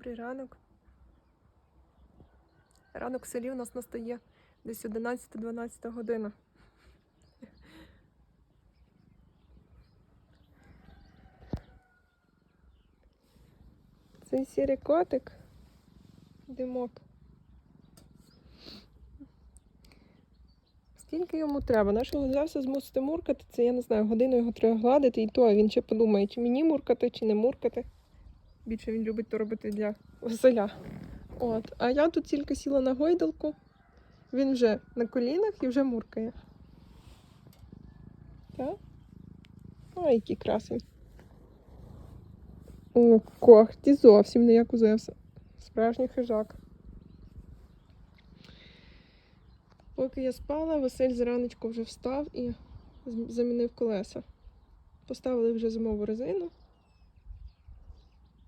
Добрий ранок. Ранок в селі у нас настає десь 11-12 година. Цей сірий котик. Димок. Скільки йому треба? Нашого взявся змусити муркати, це я не знаю, годину його треба гладити, і то він ще подумає, чи мені муркати, чи не муркати. Більше він любить то робити для Василя. От. А я тут тільки сіла на гойдалку. Він вже на колінах і вже муркає. Так? Ой, який красень. О, когті зовсім не як у Зевса. Справжній хижак. Поки я спала, Василь зранечку вже встав і замінив колеса. Поставили вже зимову резину.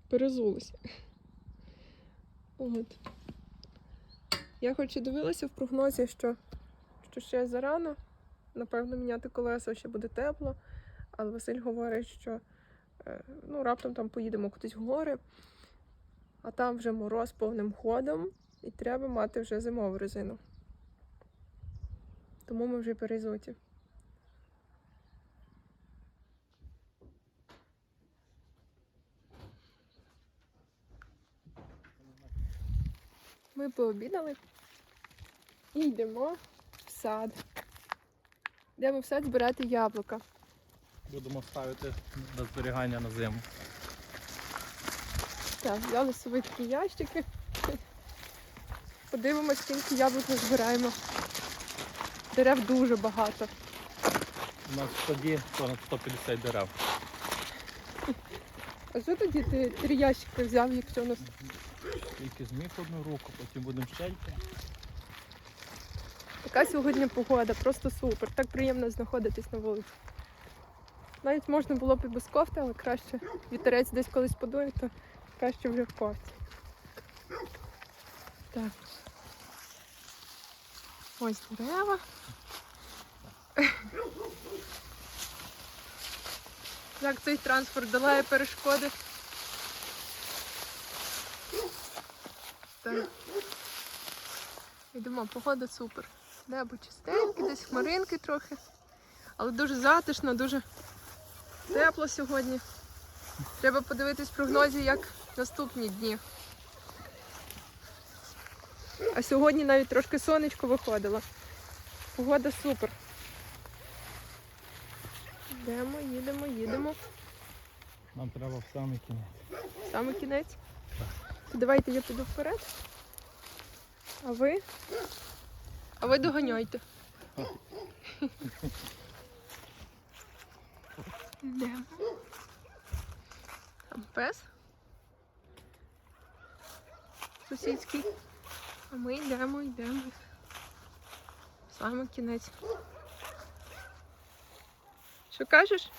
Перезулися. От. Я хоч і дивилася в прогнозі, що, що ще зарано, напевно, міняти колеса ще буде тепло, але Василь говорить, що е, ну, раптом там поїдемо кудись в гори, а там вже мороз повним ходом, і треба мати вже зимову резину. Тому ми вже перезуті. Ми пообідали і йдемо в сад. Йдемо в сад збирати яблука. Будемо ставити на зберігання на зиму. Так, взяли з собою такі ящики. Подивимось, скільки яблук ми збираємо. Дерев дуже багато. У нас саді понад 150 дерев. А що тоді ти три ящики взяв, якщо у нас Тільки зміг одну руку, потім будемо ще йти. така сьогодні погода, просто супер. Так приємно знаходитись на вулиці. Навіть можна було б і без кофти, але краще вітерець десь колись подує, то краще в кофті. Так. Ось дерева. Як цей транспорт долає перешкоди. Так. Йдемо, погода супер. Небо чистеньке, десь хмаринки трохи. Але дуже затишно, дуже тепло сьогодні. Треба подивитись в прогнозі, як наступні дні. А сьогодні навіть трошки сонечко виходило. Погода супер. Йдемо, їдемо, їдемо. Нам треба в самий кінець. В Саме кінець. То давайте я піду вперед. А ви? А ви доганяйте. Йдемо. Там пес. Сусідський. А ми йдемо, йдемо. Саме кінець. Що кажеш?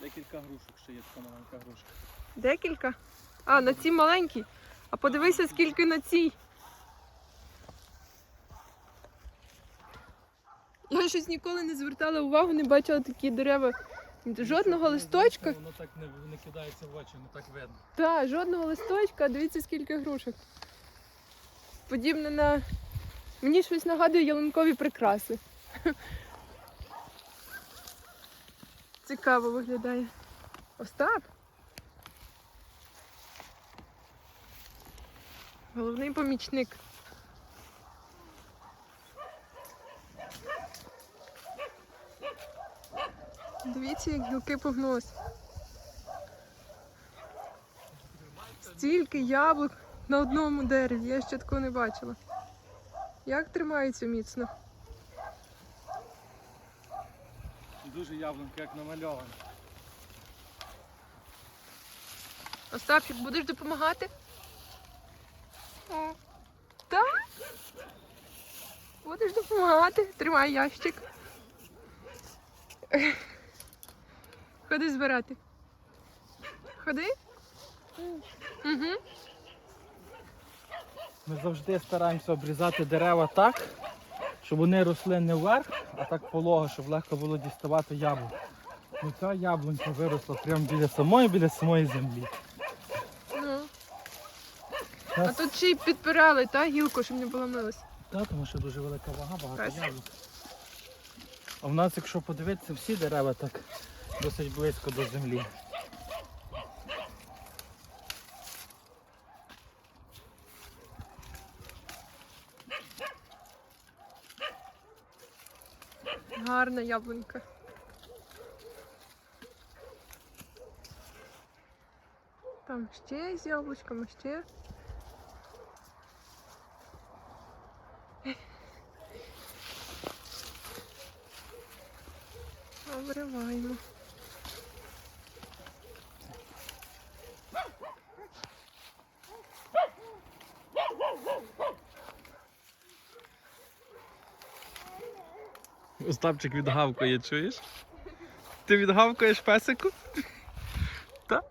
Декілька грушок ще є, така маленька грушка. Декілька? А, на цій маленькій. А подивися, скільки на цій. Я щось ніколи не звертала увагу, не бачила такі дерева. Жодного листочка. Воно так не, не кидається в очі, не так видно. Так, жодного листочка, дивіться, скільки грушок. Подібне на. Мені щось нагадує ялинкові прикраси. Цікаво виглядає. Остап. Головний помічник. Дивіться, як гілки погнулись. Стільки яблук на одному дереві. Я ще такого не бачила. Як тримається міцно? Дуже яблунки, як намальовані. Остапчик, будеш допомагати? Так? Будеш допомагати. Тримай ящик. Ходи збирати. Ходи. Угу. Ми завжди стараємося обрізати дерева так, щоб вони росли не вверх, а так полого, щоб легко було діставати яблук. Ну ця яблунька виросла прямо біля самої, біля самої землі. Ну, А тут ще й підпирали, та гілку, щоб не поламилось. Так, тому що дуже велика вага, багато Красиво. яблук. А в нас, якщо подивитися, всі дерева так досить близько до землі. Гарна яблунька. Там ще з яблучками, ще. Обриваємо. Остапчик відгавкає, чуєш? Ти відгавкаєш песику? Так?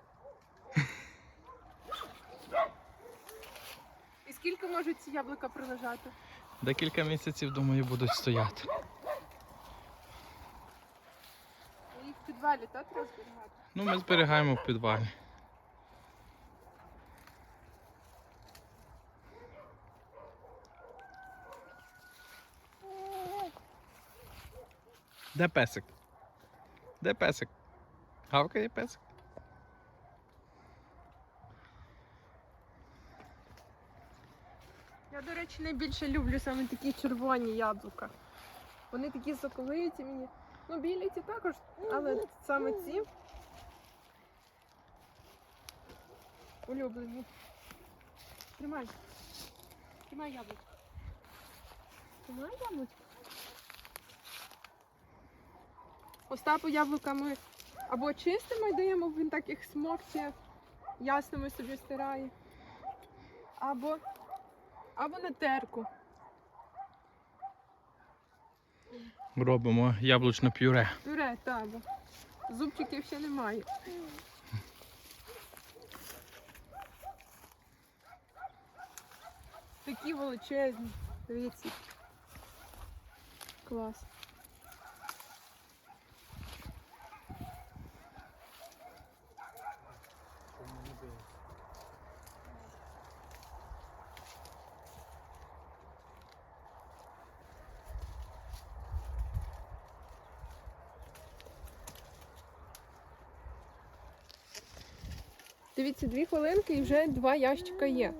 І скільки можуть ці яблука пролежати? Декілька місяців, думаю, будуть стояти. Їх в підвалі, так, треба зберігати? Ну, ми зберігаємо в підвалі. Де песик? Де песик? Гавкає песик? Я, до речі, найбільше люблю саме такі червоні яблука. Вони такі соковиті мені. Ну, білі ті також, але саме ці улюблені. Тримай. Тримай яблучко. Тримай яблучко. Остапу яблука ми або чистимо і даємо, він так їх смокче, ясними собі стирає. Або або на терку. Робимо яблучне пюре. Пюре, так. Зубчиків ще немає. Такі величезні. Дивіться. Клас. Дивіться, дві хвилинки і вже два ящика є.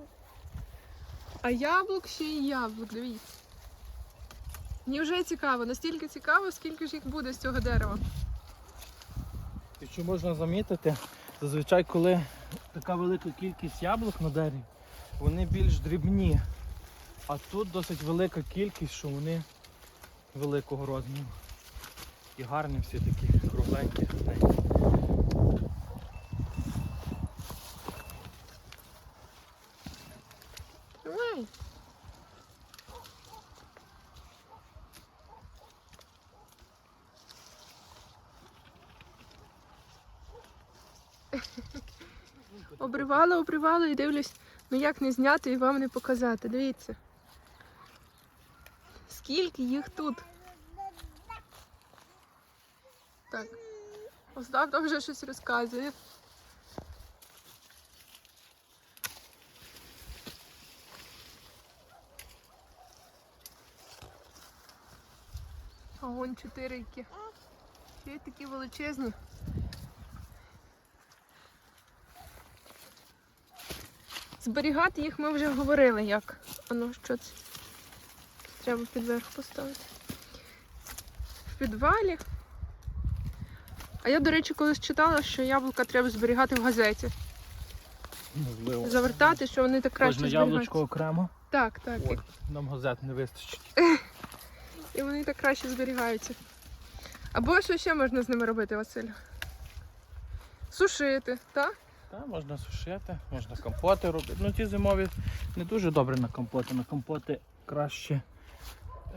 А яблук ще й яблук, дивіться. Мені вже цікаво, настільки цікаво, скільки ж їх буде з цього дерева. І що можна замітити, зазвичай, коли така велика кількість яблук на дереві, вони більш дрібні. А тут досить велика кількість, що вони великого розміру. І гарні всі такі кругленькі. Обривала, обривала і дивлюсь, ну як не зняти і вам не показати. Дивіться. Скільки їх тут. Так. Остап там вже щось розказує. А вон чотири які. Ще такі величезні. Зберігати їх ми вже говорили як. А ну що це? Треба підверх поставити. В підвалі. А я, до речі, колись читала, що яблука треба зберігати в газеті. Можливо. Завертати, що вони так краще Кожне зберігаються. яблучко окремо. Так, так. Ой, нам газет не вистачить. І вони так краще зберігаються. Або що ще можна з ними робити, Василь? Сушити, так? Та, можна сушити, можна компоти робити. Ну ті зимові не дуже добре на компоти. На компоти краще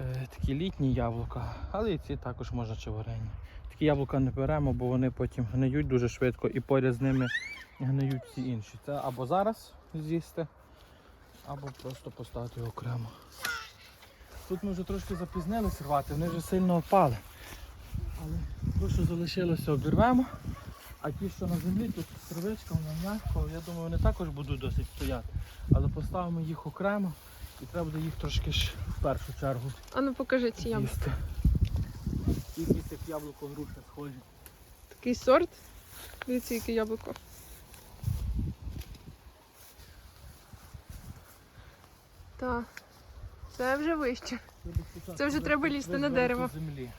е, такі літні яблука, але і ці також можна чи варені. Такі яблука не беремо, бо вони потім гниють дуже швидко і поряд з ними гниють всі інші. Це або зараз з'їсти, або просто поставити окремо. Тут ми вже трошки запізнилися рвати, вони вже сильно опали. Але то, що залишилося, обірвемо. А ті, що на землі, тут травичка, вона м'яко, я думаю, вони також будуть досить стояти. Але поставимо їх окремо і треба буде їх трошки ж в першу чергу А ну покажи ці яблука. їсти. Якісь як яблуко груша схожі. Такий сорт. Дивіться, яке яблуко. Так. Це вже вище. Це вже треба лізти на дерево. Землі.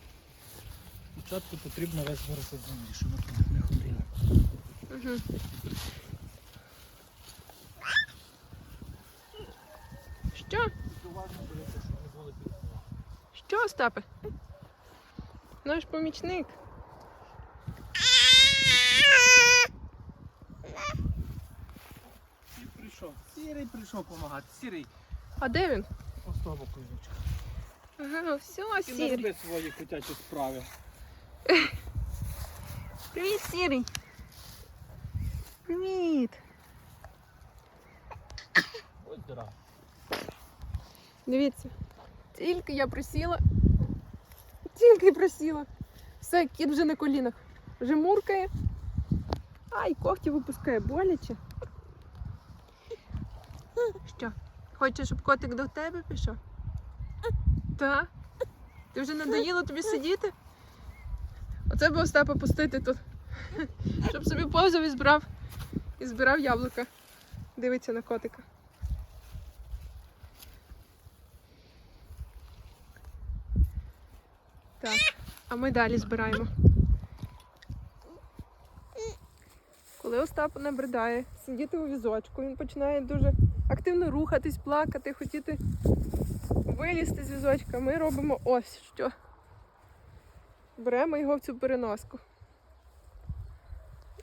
Спочатку потрібно весь вирости землі, щоб ми тут. Угу. Що? Що, Остапе? Наш помічник. Сірий прийшов. Сірий прийшов допомагати. Сірий. А де він? Боку Ілючка. Ага, все, Ти не сірий. роби свої котячі справи. Привіт, сірий. Привіт. Ось дира. Дивіться, тільки я присіла, тільки присіла. Все, кіт вже на колінах. Вже муркає. Ай, когті випускає боляче. Що? Хочеш, щоб котик до тебе пішов? Так? Ти вже надоїло тобі сидіти? Оце би Остапа пустити тут. Щоб собі повзав і збирав. І збирав яблука. Дивиться на котика. Так, а ми далі збираємо. Коли Остап набридає сидіти у візочку, він починає дуже активно рухатись, плакати, хотіти вилізти з візочка. Ми робимо ось що. Беремо його в цю переноску.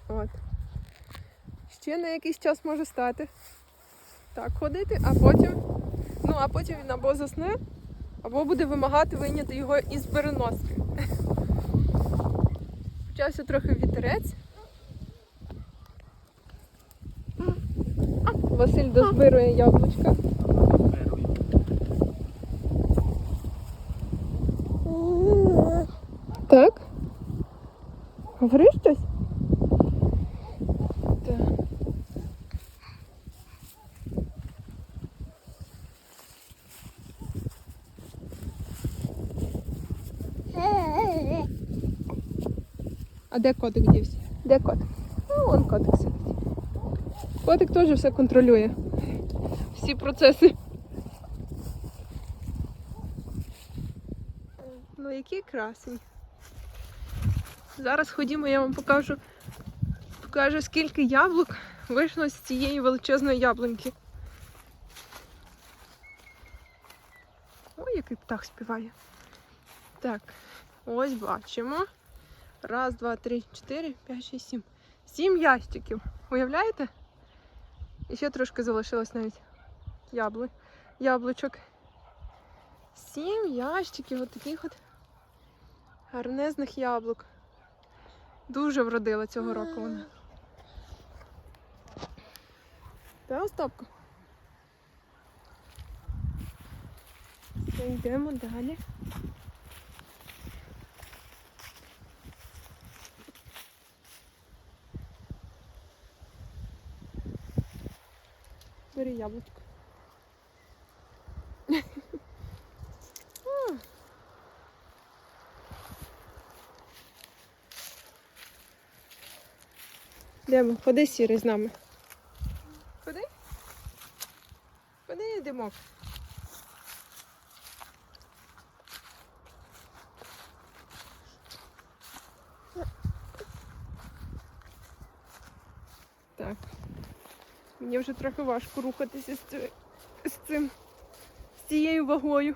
От. Ще на якийсь час може стати. Так, ходити, а потім. Ну, а потім він або засне, або буде вимагати вийняти його із переноски. Почався трохи вітерець. Василь дозбирує яблучка. Так. Говори щось? Так. А де котик дівся? Де котик? А вон котик сидить. Котик теж все контролює. Всі процеси. Ну, які красні. Зараз ходімо, я вам покажу, покажу, скільки яблук вийшло з цієї величезної яблуньки. Ой, який птах співає. Так, ось бачимо. Раз, два, три, чотири, п'ять, шість, сім. Сім ящиків. Уявляєте? І ще трошки залишилось навіть яблу... яблучок. Сім ящиків от таких от гарнезних яблук. Дуже вродила цього року вона. Та, Остапко? Йдемо далі. Бери яблучко. Йдемо, ходи сірий з нами. Ходи. Ходи, димок. Так. Мені вже трохи важко рухатися з, з цим, з цією вагою.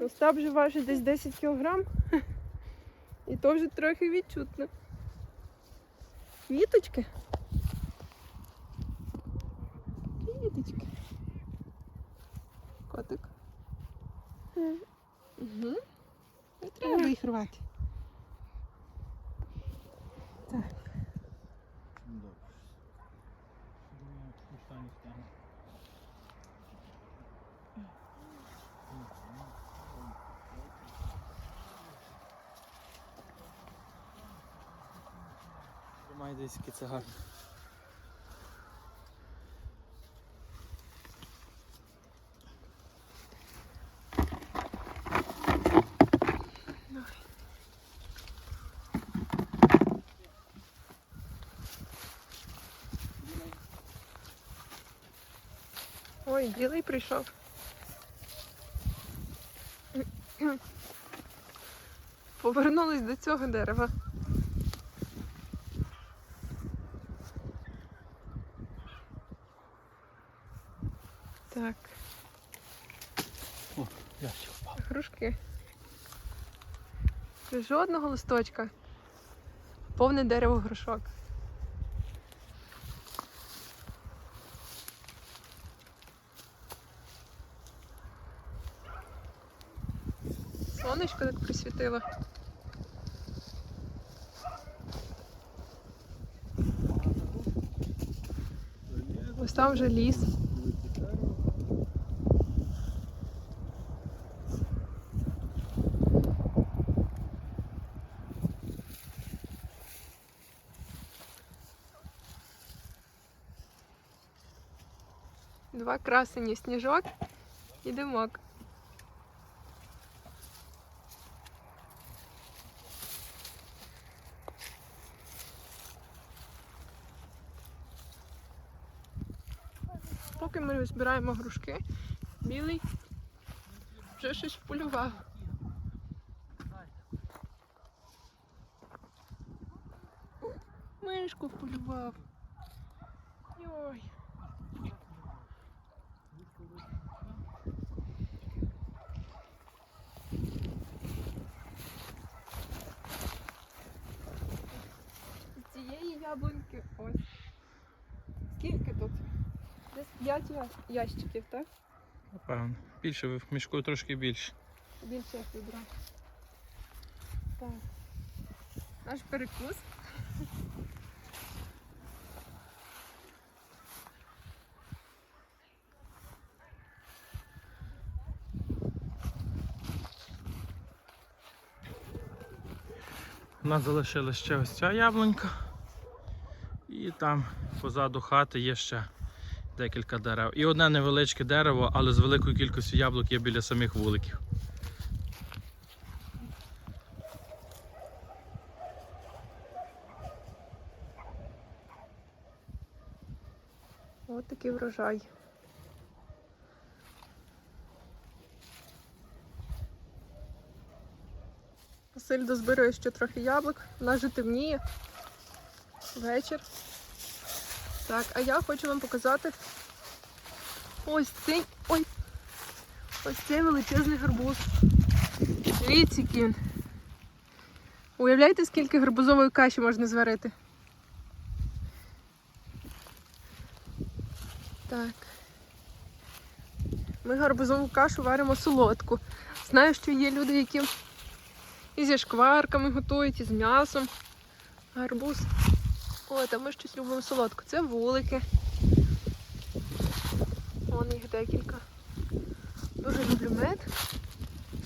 Остап вже важить десь 10 кілограм. І то вже трохи відчутно. Квіточки. Квіточки. Котик. Угу. Не треба їх рвати. Так. Добре. Думаю, таку штаню стягну. Десь яке це гарне. Ой, білий прийшов. Повернулись до цього дерева. Так, О, ящик впав. грушки. Жодного листочка. Повне дерево грушок. Сонечко так присвітило. Ось там вже ліс. Два красені сніжок і димок. Поки ми збираємо грушки, білий вже щось полював. Мишку полював. Йой. З цієї яблуньки ось. Скільки тут? Десь 5 ящиків, так? Напевно. Більше в мішку трошки більше. Більше як відра. Так. Наш перекус. У нас залишилась ще ось ця яблунька. І там позаду хати є ще декілька дерев. І одне невеличке дерево, але з великою кількістю яблук є біля самих вуликів. Ось такий врожай. Василь дозбирує ще трохи яблук. Нас вже темніє. Вечір. Так, а я хочу вам показати ось цей. Ой! Ось цей величезний гарбуз. Дивіться, він. Уявляєте, скільки гарбузової каші можна зварити? Так. Ми гарбузову кашу варимо солодку. Знаю, що є люди, які і зі шкварками готують, і з м'ясом. Гарбуз. О, там ми щось любимо солодку. Це вулики. Вон їх декілька. Дуже люблю мед.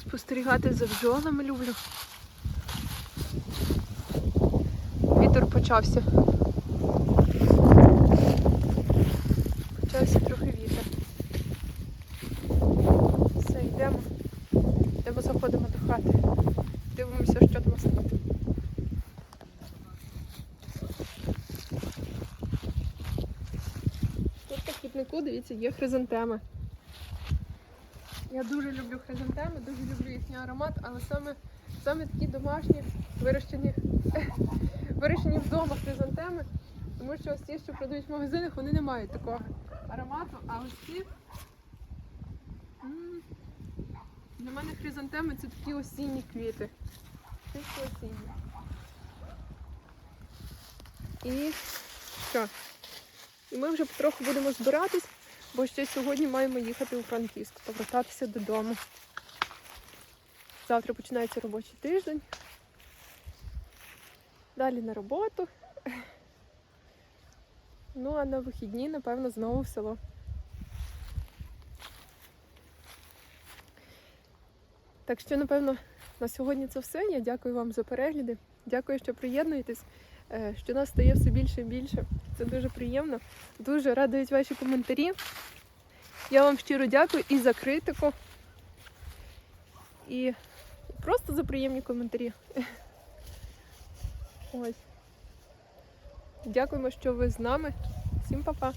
Спостерігати за бджолами люблю. Вітер почався. Почався трохи вітер. Все, йдемо. Йдемо заходимо до хати. Дивимося, що там у нас тут. Тут дивіться, є хризантеми. Я дуже люблю хризантеми, дуже люблю їхній аромат, але саме, саме такі домашні, вирощені, вирощені вдома хризантеми, тому що ось ті, що продають в магазинах, вони не мають такого аромату, а ось ці. Для мене хризантеми це такі осінні квіти. Чисто осінні. І що? І ми вже потроху будемо збиратись, бо ще сьогодні маємо їхати у Франківськ, повертатися додому. Завтра починається робочий тиждень. Далі на роботу. Ну, а на вихідні, напевно, знову в село. Так що, напевно, на сьогодні це все. Я дякую вам за перегляди. Дякую, що приєднуєтесь. Е, що нас стає все більше і більше. Це дуже приємно. Дуже радують ваші коментарі. Я вам щиро дякую і за критику, і просто за приємні коментарі. Ось. Дякуємо, що ви з нами. Всім па-па!